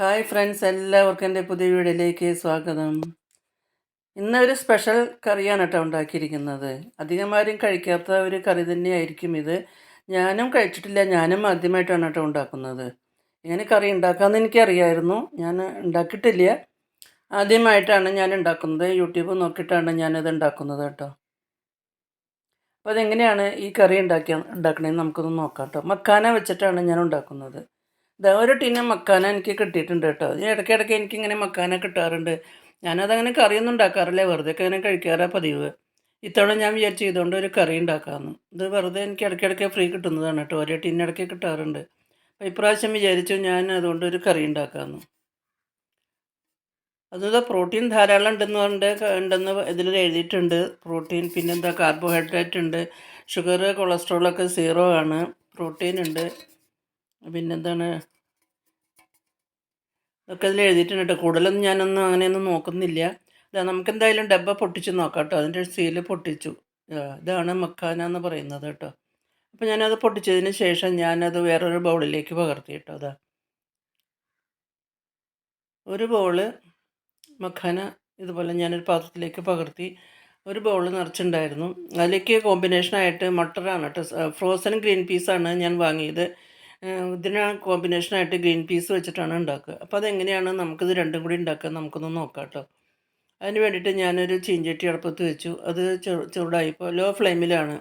Hi friends എല്ലാവർക്കും എന്റെ പുതിയ വീഡിയോയിലേക്ക് സ്വാഗതം. ഇന്നൊരു സ്പെഷ്യൽ കറിയാണ് കേട്ടോ ഉണ്ടാക്കിയിരിക്കുന്നത്. അധികമാരും കഴിക്കാത്ത ഒരു കറി തന്നെയായിരിക്കും ഇത്. ഞാനും കഴിച്ചിട്ടില്ല ഞാനും ആദ്യമായിട്ടാണ് കേട്ടോ ഉണ്ടാക്കുന്നത്. ഇങ്ങനെ കറി ഉണ്ടാക്കാമെന്ന് എനിക്കറിയായിരുന്നു. ഞാൻ ഉണ്ടാക്കിയിട്ടില്ല. ആദ്യമായിട്ടാണ് ഞാൻ ഉണ്ടാക്കുന്നത്. യൂട്യൂബ് നോക്കിയിട്ടാണ് ഞാനത് ഉണ്ടാക്കുന്നത് കേട്ടോ. അപ്പോൾ അതെങ്ങനെയാണ് ഈ കറി ഉണ്ടാക്കിയ ഉണ്ടാക്കണമെന്ന് നമുക്കൊന്ന് നോക്കാം കേട്ടോ. മക്കാന വെച്ചിട്ടാണ് ഞാൻ ഉണ്ടാക്കുന്നത്. ഇതാ ഒരു ടിന്ന് മക്കാന എനിക്ക് കിട്ടിയിട്ടുണ്ട് കേട്ടോ. ഇടയ്ക്കിടയ്ക്ക് എനിക്കിങ്ങനെ മക്കാന കിട്ടാറുണ്ട്. ഞാനതങ്ങനെ കറിയൊന്നും ഉണ്ടാക്കാറില്ല. വെറുതെ ഒക്കെ അങ്ങനെ കഴിക്കാറാണ് പതിവ്. ഇത്തവണ ഞാൻ വിചാരിച്ചു ഇതുകൊണ്ട് ഒരു കറി ഉണ്ടാക്കാമെന്ന് ഇത് വെറുതെ എനിക്ക് ഇടയ്ക്കിടയ്ക്ക് ഫ്രീ കിട്ടുന്നതാണ് കേട്ടോ. ഒരേ ടിന്ന് ഇടയ്ക്ക് കിട്ടാറുണ്ട്. അപ്പോൾ ഇപ്രാവശ്യം വിചാരിച്ചു ഞാൻ അതുകൊണ്ട് ഒരു കറി ഉണ്ടാക്കാമെന്ന് അത് പ്രോട്ടീൻ ധാരാളം ഉണ്ടെന്ന് പറഞ്ഞിട്ട് ഉണ്ടെന്ന് ഇതിൽ എഴുതിയിട്ടുണ്ട്. പ്രോട്ടീൻ പിന്നെന്താ കാർബോഹൈഡ്രേറ്റ് ഉണ്ട്. ഷുഗർ കൊളസ്ട്രോളൊക്കെ സീറോ ആണ്. പ്രോട്ടീൻ ഉണ്ട്. പിന്നെന്താണ്? ഒക്കെ അതിൽ എഴുതിയിട്ടുണ്ട് കേട്ടോ കൂടുതലൊന്നും ഞാനൊന്നും അങ്ങനെയൊന്നും നോക്കുന്നില്ല. നമുക്ക് എന്തായാലും ഡബ്ബ പൊട്ടിച്ച് നോക്കാം കേട്ടോ അതിന്റെ സീൽ പൊട്ടിച്ചു. ഇതാണ് മക്കാന എന്ന് പറയുന്നത് കേട്ടോ അപ്പോൾ ഞാനത് പൊട്ടിച്ചതിന് ശേഷം ഞാനത് വേറൊരു ബൗളിലേക്ക് പകർത്തി കേട്ടോ അതാ ഒരു ബൗൾ മഖാന ഇതുപോലെ ഞാനൊരു പാത്രത്തിലേക്ക് പകർത്തി ഒരു ബൗൾ നിറച്ചിട്ടുണ്ടായിരുന്നു. അതിലേക്ക് കോമ്പിനേഷനായിട്ട് മട്ടറാണ് കേട്ടോ ഫ്രോസൺ ഗ്രീൻ പീസാണ് ഞാൻ വാങ്ങിയത്. ഇതിന് കോമ്പിനേഷനായിട്ട് ഗ്രീൻ പീസ് വെച്ചിട്ടാണ് ഉണ്ടാക്കുക. അപ്പോൾ അതെങ്ങനെയാണ് നമുക്കിത് രണ്ടും കൂടി ഉണ്ടാക്കുക നമുക്കൊന്ന് നോക്കാം കേട്ടോ. അതിന് വേണ്ടിയിട്ട് ഞാനൊരു ചീഞ്ചട്ടി അടുപ്പത്ത് വെച്ചു. അത് ചു- ചൂടായിപ്പോൾ ലോ ഫ്ലെയിമിലാണ്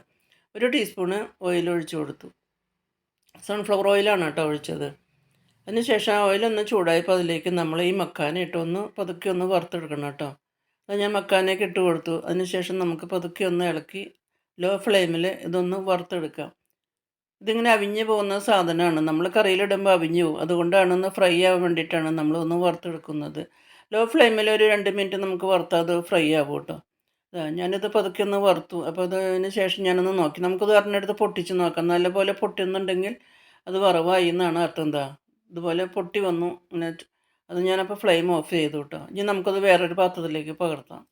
ഒരു ടീസ്പൂണ് ഓയിൽ ഒഴിച്ചു കൊടുത്തു. സൺഫ്ലവർ ഓയിലാണ് കേട്ടോ ഒഴിച്ചത്. അതിനുശേഷം ആ ഓയിലൊന്ന് ചൂടായപ്പോൾ അതിലേക്ക് നമ്മൾ ഈ മക്കാന ഇട്ടൊന്ന് പതുക്കെ ഒന്ന് വറുത്തെടുക്കണം കേട്ടോ. അത് ഞാൻ മക്കാനേക്ക് ഇട്ട് കൊടുത്തു. അതിനുശേഷം നമുക്ക് പതുക്കെ ഒന്ന് ഇളക്കി ലോ ഫ്ലെയിമിൽ ഇതൊന്ന് വറുത്തെടുക്കാം. ഇതിങ്ങനെ അവിഞ്ഞ് പോകുന്ന സാധനമാണ്. നമ്മൾ കറിയിലിടുമ്പോൾ അവിഞ്ഞു പോകും. അതുകൊണ്ടാണ് ഒന്ന് ഫ്രൈ ആവാൻ വേണ്ടിയിട്ടാണ് നമ്മൾ ഒന്ന് വറുത്തെടുക്കുന്നത് ലോ ഫ്ലെയിമിൽ ഒരു രണ്ട് മിനിറ്റ് നമുക്ക് വറുത്താൽ അത് ഫ്രൈ ആവും കേട്ടോ ഞാനിത് പതുക്കെ ഒന്ന് വറുത്തു. അപ്പോൾ അതിന് ശേഷം ഞാനൊന്ന് നോക്കി. നമുക്കത് ഒരെണ്ണെടുത്ത് പൊട്ടിച്ച് നോക്കാം. നല്ലപോലെ പൊട്ടുന്നുണ്ടെങ്കിൽ അത് വറവായി എന്നാണ് അർത്ഥം. എന്താ ഇതുപോലെ പൊട്ടി വന്നു. ച- അത് ഞാനപ്പോൾ ഫ്ലെയിം ഓഫ് ചെയ്തു കേട്ടോ ഇനി നമുക്കത് വേറൊരു പാത്രത്തിലേക്ക് പകർത്താം.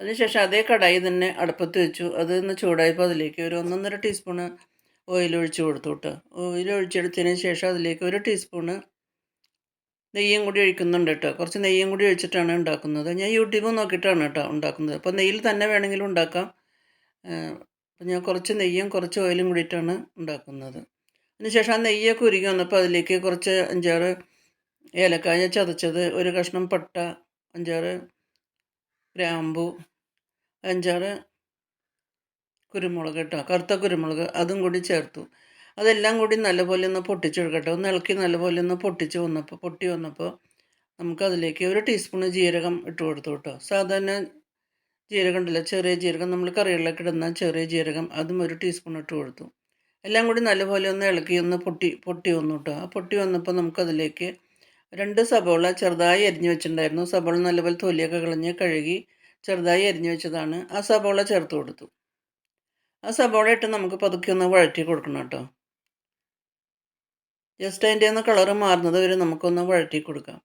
അതിനുശേഷം അതേ കടായി തന്നെ അടുപ്പത്ത് വെച്ചു. അത് ഒന്ന് ചൂടായപ്പോൾ അതിലേക്ക് ഒരു ഒന്നൊന്നര ടീസ്പൂണ് ഓയിൽ ഒഴിച്ച് കൊടുത്തു കേട്ടോ ഓയിൽ ഒഴിച്ചെടുത്തതിന് ശേഷം അതിലേക്ക് ഒരു ടീസ്പൂണ് നെയ്യും കൂടി ഒഴിക്കുന്നുണ്ട് കേട്ടോ. കുറച്ച് നെയ്യും കൂടി ഒഴിച്ചിട്ടാണ് ഉണ്ടാക്കുന്നത്. ഞാൻ യൂട്യൂബ് നോക്കിയിട്ടാണ് കേട്ടോ ഉണ്ടാക്കുന്നത്. അപ്പോൾ നെയ്യിൽ തന്നെ വേണമെങ്കിലും ഉണ്ടാക്കാം. അപ്പോൾ ഞാൻ കുറച്ച് നെയ്യും കുറച്ച് ഓയിലും കൂടിയിട്ടാണ് ഉണ്ടാക്കുന്നത്. അതിനുശേഷം ആ നെയ്യൊക്കെ ഉരുകി വന്നപ്പോൾ അതിലേക്ക് കുറച്ച് അഞ്ചാറ് ഏലക്കായ ചതച്ചത് ഒരു കഷ്ണം പട്ട അഞ്ചാറ് ഗ്രാമ്പു അഞ്ചാറ് കുരുമുളക് കേട്ടോ കറുത്ത കുരുമുളക് അതും കൂടി ചേർത്തു. അതെല്ലാം കൂടി നല്ലപോലെ ഒന്ന് പൊട്ടിച്ചെടുക്കട്ടെ ഒന്ന് ഇളക്കി നല്ലപോലെ ഒന്ന് പൊട്ടിച്ച് വന്നപ്പോൾ പൊട്ടി വന്നപ്പോൾ നമുക്കതിലേക്ക് ഒരു ടീസ്പൂണ് ജീരകം ഇട്ട് കൊടുത്തു കേട്ടോ. സാധാരണ ജീരകം ഉണ്ടല്ലോ ചെറിയ ജീരകം നമ്മൾ കറികളിലൊക്കെ ഇടുന്ന ചെറിയ ജീരകം അതും ഒരു ടീസ്പൂൺ ഇട്ട് കൊടുത്തു. എല്ലാം കൂടി നല്ലപോലെ ഒന്ന് ഇളക്കി ഒന്ന് പൊട്ടി പൊട്ടി വന്നു കേട്ടോ. ആ പൊട്ടി വന്നപ്പോൾ നമുക്കതിലേക്ക് രണ്ട് സബോള ചെറുതായി അരിഞ്ഞു വെച്ചിട്ടുണ്ടായിരുന്നു. സബോള നല്ലപോലെ തൊലിയൊക്കെ കളഞ്ഞ് കഴുകി ചെറുതായി അരിഞ്ഞു വെച്ചതാണ്. ആ സബോള ചേർത്ത് കൊടുത്തു. ആ സബോള ഇട്ട് നമുക്ക് പതുക്കെ ഒന്ന് വഴറ്റി കൊടുക്കണം കേട്ടോ. ജസ്റ്റ് അതിന്റെ ഒന്ന് കളറ് മാറുന്നത് വരെ നമുക്കൊന്ന് വഴറ്റി കൊടുക്കാം.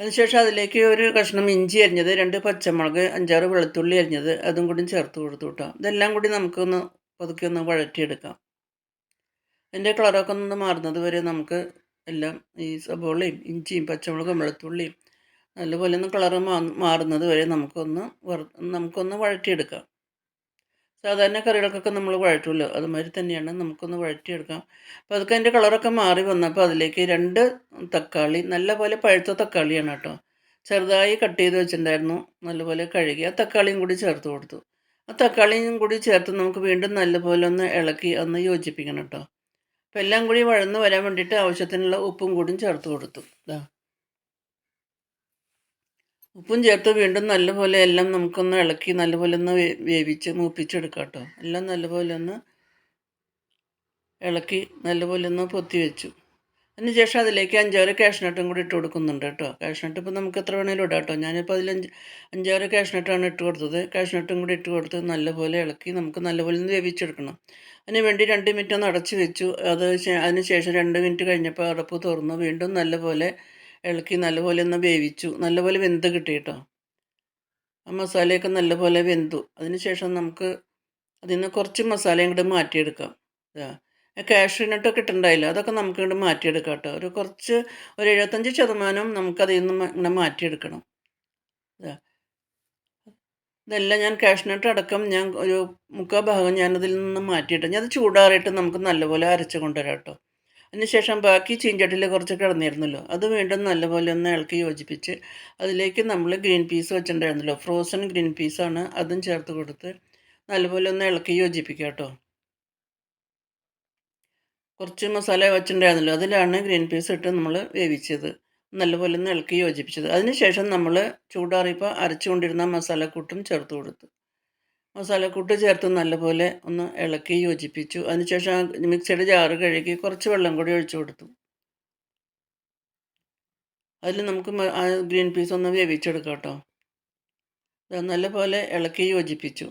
അതിനുശേഷം അതിലേക്ക് ഒരു കഷ്ണം ഇഞ്ചി അരിഞ്ഞത് രണ്ട് പച്ചമുളക് അഞ്ചാറ് വെളുത്തുള്ളി അരിഞ്ഞത് അതും കൂടി ചേർത്ത് കൊടുത്തു കിട്ടാം. ഇതെല്ലാം കൂടി നമുക്കൊന്ന് പതുക്കെ ഒന്ന് വഴറ്റിയെടുക്കാം. അതിന്റെ കളറൊക്കെ ഒന്ന് മാറുന്നത് വരെ നമുക്ക് എല്ലാം ഈ സബോളയും ഇഞ്ചിയും പച്ചമുളകും വെളുത്തുള്ളിയും നല്ലപോലെ ഒന്ന് കളറ് മാറുന്നത് വരെ നമുക്കൊന്ന് നമുക്കൊന്ന് വഴറ്റിയെടുക്കാം. സാധാരണ കറികൾക്കൊക്കെ നമ്മൾ വഴറ്റുമല്ലോ അതുമാതിരി തന്നെയാണ് നമുക്കൊന്ന് വഴറ്റിയെടുക്കാം. അപ്പോൾ അതൊക്കെ അതിന്റെ കളറൊക്കെ മാറി വന്നപ്പോൾ അതിലേക്ക് രണ്ട് തക്കാളി നല്ലപോലെ പഴുത്ത തക്കാളിയാണ് കേട്ടോ. ചെറുതായി കട്ട് ചെയ്ത് വെച്ചിട്ടുണ്ടായിരുന്നു. നല്ലപോലെ കഴുകി ആ തക്കാളിയും കൂടി ചേർത്ത് കൊടുത്തു. ആ തക്കാളിയും കൂടി ചേർത്ത് നമുക്ക് വീണ്ടും നല്ലപോലെ ഒന്ന് ഇളക്കി ഒന്ന് യോജിപ്പിക്കണം കേട്ടോ. അപ്പോൾ എല്ലാം കൂടി വഴന്ന് വരാൻ വേണ്ടിയിട്ട് ആവശ്യത്തിനുള്ള ഉപ്പും കൂടിയും ചേർത്ത് കൊടുത്തു. ഇതാ ഉപ്പും ചേർത്ത് വീണ്ടും നല്ലപോലെ എല്ലാം നമുക്കൊന്ന് ഇളക്കി നല്ലപോലെ ഒന്ന് വേവിച്ച് മൂപ്പിച്ചെടുക്കാം കേട്ടോ. എല്ലാം നല്ലപോലെ ഒന്ന് ഇളക്കി നല്ലപോലെ ഒന്ന് പൊത്തി വെച്ചു. അതിനുശേഷം അതിലേക്ക് അഞ്ചാറ് കാഷ്നട്ടും കൂടി ഇട്ട് കൊടുക്കുന്നുണ്ട് കേട്ടോ. കാഷ്നട്ട് ഇപ്പോൾ നമുക്ക് എത്ര വേണേലും ഇടാം കേട്ടോ. ഞാനിപ്പോൾ അതിൽ അഞ്ച് അഞ്ചാറ് കാഷ്നട്ടാണ് ഇട്ട് കൊടുത്തത്. കാഷ്നട്ടും കൂടി ഇട്ട് കൊടുത്ത് നല്ലപോലെ ഇളക്കി നമുക്ക് നല്ലപോലെ ഒന്ന് വേവിച്ചെടുക്കണം. അതിന് വേണ്ടി രണ്ട് മിനിറ്റ് ഒന്ന് അടച്ച് വെച്ചു. അത് അതിന് ശേഷം രണ്ട് മിനിറ്റ് കഴിഞ്ഞപ്പോൾ അടപ്പ് തുറന്നു. വീണ്ടും നല്ലപോലെ ഇളക്കി നല്ലപോലെ ഒന്ന് വേവിച്ചു. നല്ലപോലെ വെന്ത് കിട്ടി കേട്ടോ. ആ മസാലയൊക്കെ നല്ലപോലെ വെന്തു. അതിന് ശേഷം നമുക്ക് അതിൽ നിന്ന് കുറച്ച് മസാലയും കൂടെ മാറ്റിയെടുക്കാം. കാഷ്യൂനട്ടൊക്കെ കാഷ്യൂ നട്ടൊക്കെ ഇട്ടുണ്ടായില്ല അതൊക്കെ നമുക്ക് ഇങ്ങോട്ട് മാറ്റിയെടുക്കാം കേട്ടോ. ഒരു കുറച്ച് ഒരു എഴുപത്തഞ്ച് ശതമാനം നമുക്കതിൽ നിന്ന് മ- ഇങ്ങനെ മാറ്റിയെടുക്കണം. ഇതാ. ഇതെല്ലാം ഞാൻ കാഷ്നട്ട് അടക്കം ഞാൻ ഒരു മുക്കാൽ ഭാഗം ഞാനതിൽ നിന്ന് മാറ്റിയിട്ട് ഞാൻ അത് ചൂടാറിയിട്ട് നമുക്ക് നല്ലപോലെ അരച്ച് കൊണ്ടുവരാം കേട്ടോ. അതിനുശേഷം ബാക്കി ചീഞ്ചട്ടിയിൽ കുറച്ച് കിടന്നിരുന്നല്ലോ. അത് വീണ്ടും നല്ലപോലെ ഒന്ന് ഇളക്കി യോജിപ്പിച്ച് അതിലേക്ക് നമ്മൾ ഗ്രീൻ പീസ് വെച്ചിട്ടുണ്ടായിരുന്നല്ലോ. ഫ്രോസൺ ഗ്രീൻ പീസാണ് അതും ചേർത്ത് കൊടുത്ത് നല്ലപോലെ ഒന്ന് ഇളക്കി യോജിപ്പിക്കുക കേട്ടോ. കുറച്ച് മസാല വെച്ചിട്ടുണ്ടായിരുന്നല്ലോ. അതിലാണ് ഗ്രീൻ പീസ് ഇട്ട് നമ്മൾ വേവിച്ചത്. നല്ലപോലെ ഒന്ന് ഇളക്കി യോജിപ്പിച്ചത്. അതിനുശേഷം നമ്മൾ ചൂടാറിയപ്പോൾ അരച്ചുകൊണ്ടിരുന്ന മസാലക്കൂട്ടും ചേർത്ത് കൊടുത്തു മസാലക്കൂട്ട് ചേർത്ത് നല്ലപോലെ ഒന്ന് ഇളക്കി യോജിപ്പിച്ചു. അതിനുശേഷം മിക്സിയുടെ ജാറ് കഴുകി കുറച്ച് വെള്ളം കൂടി ഒഴിച്ചു കൊടുത്തു. അതിൽ നമുക്ക് ഗ്രീൻ പീസ് ഒന്ന് വേവിച്ചെടുക്കാം കേട്ടോ. നല്ലപോലെ ഇളക്കി യോജിപ്പിച്ചു.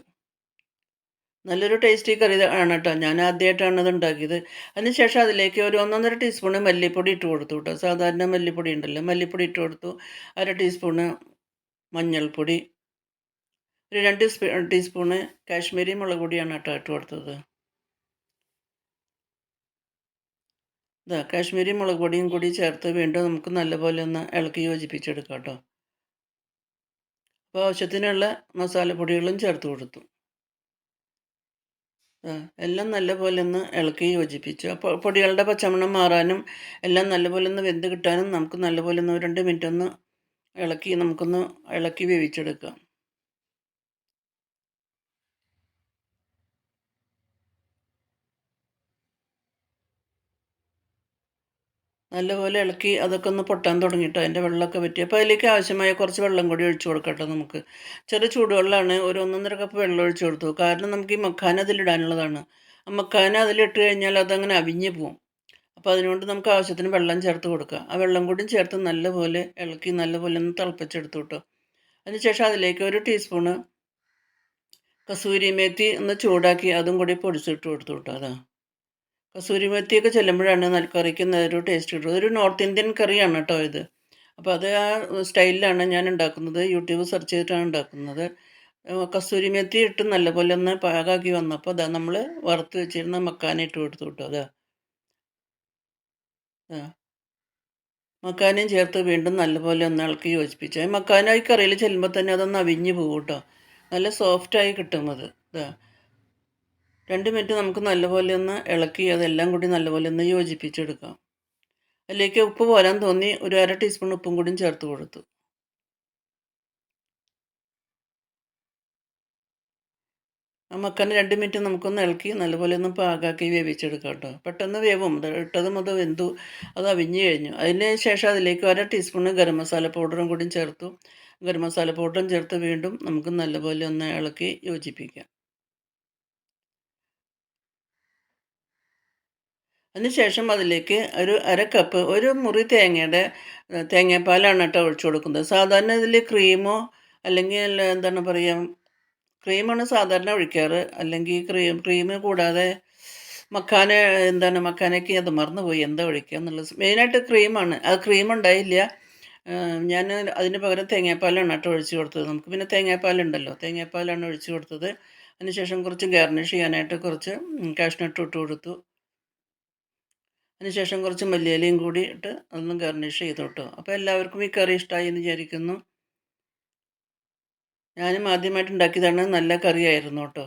നല്ലൊരു ടേസ്റ്റി കറി ആണ് കേട്ടോ. ഞാൻ ആദ്യമായിട്ടാണ് ഇത് ഉണ്ടാക്കിയത്. അതിനുശേഷം അതിലേക്ക് ഒരു ഒന്നൊന്നര ടീസ്പൂണ് മല്ലിപ്പൊടി ഇട്ട് കൊടുത്തു കേട്ടോ. സാധാരണ മല്ലിപ്പൊടി ഉണ്ടല്ലോ. മല്ലിപ്പൊടി ഇട്ട് കൊടുത്തു. അര ടീസ്പൂണ് മഞ്ഞൾപ്പൊടി. ഒരു രണ്ട് സ്പൂ- ടീസ്പൂണ് കാശ്മീരി മുളക് പൊടിയാണ് കേട്ടോ ഇട്ട് കൊടുത്തത്. ഇതാ കാശ്മീരി മുളക് പൊടിയും കൂടി ചേർത്ത് വീണ്ടും നമുക്ക് നല്ലപോലെ ഒന്ന് ഇളക്കി യോജിപ്പിച്ചെടുക്കാം കേട്ടോ. അപ്പോൾ ആവശ്യത്തിനുള്ള മസാലപ്പൊടികളും ചേർത്ത് കൊടുത്തു. എല്ലാം നല്ലപോലെ ഒന്ന് ഇളക്കി യോജിപ്പിച്ചു. അപ്പോൾ പൊടികളുടെ പച്ചമണം മാറാനും എല്ലാം നല്ലപോലെ ഒന്ന് വെന്ത് കിട്ടാനും നമുക്ക് നല്ലപോലെ ഒന്ന് രണ്ട് മിനിറ്റ് ഒന്ന് ഇളക്കി നമുക്കൊന്ന് ഇളക്കി വേവിച്ചെടുക്കാം. നല്ലപോലെ ഇളക്കി അതൊക്കെ ഒന്ന് പൊട്ടാൻ തുടങ്ങിയിട്ട് അതിന്റെ വെള്ളമൊക്കെ പറ്റി അപ്പോൾ അതിലേക്ക് ആവശ്യമായ കുറച്ച് വെള്ളം കൂടി ഒഴിച്ചു കൊടുക്കട്ടെ നമുക്ക്. ചെറിയ ചൂടുവെള്ളമാണ്. ഒരു ഒന്നൊന്നര കപ്പ് വെള്ളം ഒഴിച്ചു കൊടുത്തു. കാരണം നമുക്ക് ഈ മക്കാന അതിലിടാനുള്ളതാണ്. ആ മക്കാന അതിലിട്ട് കഴിഞ്ഞാൽ അതങ്ങനെ അവിഞ്ഞ് പോവും. അപ്പോൾ അതിനുകൊണ്ട് നമുക്ക് ആവശ്യത്തിന് വെള്ളം ചേർത്ത് കൊടുക്കുക ആ വെള്ളം കൂടി ചേർത്ത് നല്ലപോലെ ഇളക്കി നല്ലപോലെ ഒന്ന് തിളപ്പിച്ചെടുത്തു കേട്ടോ. അതിനുശേഷം അതിലേക്ക് ഒരു ടീസ്പൂണ് കസൂരി മേത്തി ഒന്ന് ചൂടാക്കി അതും കൂടി പൊടിച്ചിട്ട് കൊടുത്തു കേട്ടോ. അതാ. കസൂരി മേത്തിയൊക്കെ ചെല്ലുമ്പോഴാണ് നല്ല കറിക്ക് ഒരു ടേസ്റ്റ് കിട്ടുന്നത് ഒരു നോർത്ത് ഇന്ത്യൻ കറിയാണ് കേട്ടോ ഇത്. അപ്പോൾ അത് ആ സ്റ്റൈലിലാണ് ഞാൻ ഉണ്ടാക്കുന്നത്. യൂട്യൂബ് സെർച്ച് ചെയ്തിട്ടാണ് ഉണ്ടാക്കുന്നത്. കസൂരി മേത്തി ഇട്ട് നല്ലപോലെ ഒന്ന് പാകാക്കി വന്നപ്പോൾ അതാ നമ്മൾ വറുത്ത് വെച്ചിരുന്ന മക്കാന കൊടുത്തു കിട്ടും അതാ. മക്കാനയും ചേർത്ത് വീണ്ടും നല്ലപോലെ ഒന്ന് ഇളക്കി യോജിപ്പിച്ചു. മക്കാനായി മക്കാന കറിയിൽ ചെല്ലുമ്പോൾ തന്നെ അതൊന്ന് അവിഞ്ഞ് പോകും കേട്ടോ നല്ല സോഫ്റ്റായി കിട്ടും അത്. ഇതാ രണ്ട് മിനിറ്റ് നമുക്ക് നല്ലപോലെ ഒന്ന് ഇളക്കി അതെല്ലാം കൂടി നല്ലപോലെ ഒന്ന് യോജിപ്പിച്ചെടുക്കാം. അതിലേക്ക് ഉപ്പ് പോരാൻ തോന്നി ഒരു അര ടീസ്പൂൺ ഉപ്പും കൂടി ചേർത്ത് കൊടുത്തു. ആ മക്കനെ രണ്ട് മിനിറ്റ് നമുക്കൊന്ന് ഇളക്കി നല്ലപോലെ ഒന്ന് പാകാക്കി വേവിച്ചെടുക്കാം കേട്ടോ. പെട്ടെന്ന് വേവും. ഇട്ടതും അത് വെന്തു അത് അവിഞ്ഞ് കഴിഞ്ഞു. അതിന് ശേഷം അതിലേക്ക് അര ടീസ്പൂണ് ഗരം മസാല പൗഡറും കൂടി ചേർത്തു. ഗരം മസാല പൗഡറും ചേർത്ത് വീണ്ടും നമുക്ക് നല്ലപോലെ ഒന്ന് ഇളക്കി യോജിപ്പിക്കാം. അതിനുശേഷം അതിലേക്ക് ഒരു അര കപ്പ് ഒരു മുറി തേങ്ങയുടെ തേങ്ങാപ്പാലാണ് കേട്ടോ ഒഴിച്ചു കൊടുക്കുന്നത്. സാധാരണ ഇതിൽ ക്രീമോ അല്ലെങ്കിൽ എന്താണ് പറയുക ക്രീമാണ് സാധാരണ ഒഴിക്കാറ്. അല്ലെങ്കിൽ ക്രീം ക്രീം കൂടാതെ മക്കാന എന്താണ് മക്കാനയ്ക്ക് അത് മറന്നുപോയി. എന്താ ഒഴിക്കുക എന്നുള്ളത്. മെയിനായിട്ട് ക്രീമാണ് അത് ക്രീം ഉണ്ടായില്ല. ഞാൻ അതിന് പകരം തേങ്ങാപ്പാലാണ് കേട്ടോ ഒഴിച്ചു കൊടുത്തത്. നമുക്ക് പിന്നെ തേങ്ങാപ്പാലുണ്ടല്ലോ. തേങ്ങാപ്പാലാണ് ഒഴിച്ചു കൊടുത്തത്. അതിനുശേഷം കുറച്ച് ഗാർണിഷ് ചെയ്യാനായിട്ട് കുറച്ച് കാഷ്നട്ട് ഇട്ട് കൊടുത്തു. അതിനുശേഷം കുറച്ച് മല്ലിയിലയും കൂടി ഇട്ട് അതൊന്ന് ഗാർണിഷ് ചെയ്തു അപ്പോൾ എല്ലാവർക്കും ഈ കറി ഇഷ്ടമായി എന്ന് വിചാരിക്കുന്നു. ഞാനും ആദ്യമായിട്ട് ഉണ്ടാക്കിയതാണ് നല്ല കറിയായിരുന്നു കേട്ടോ.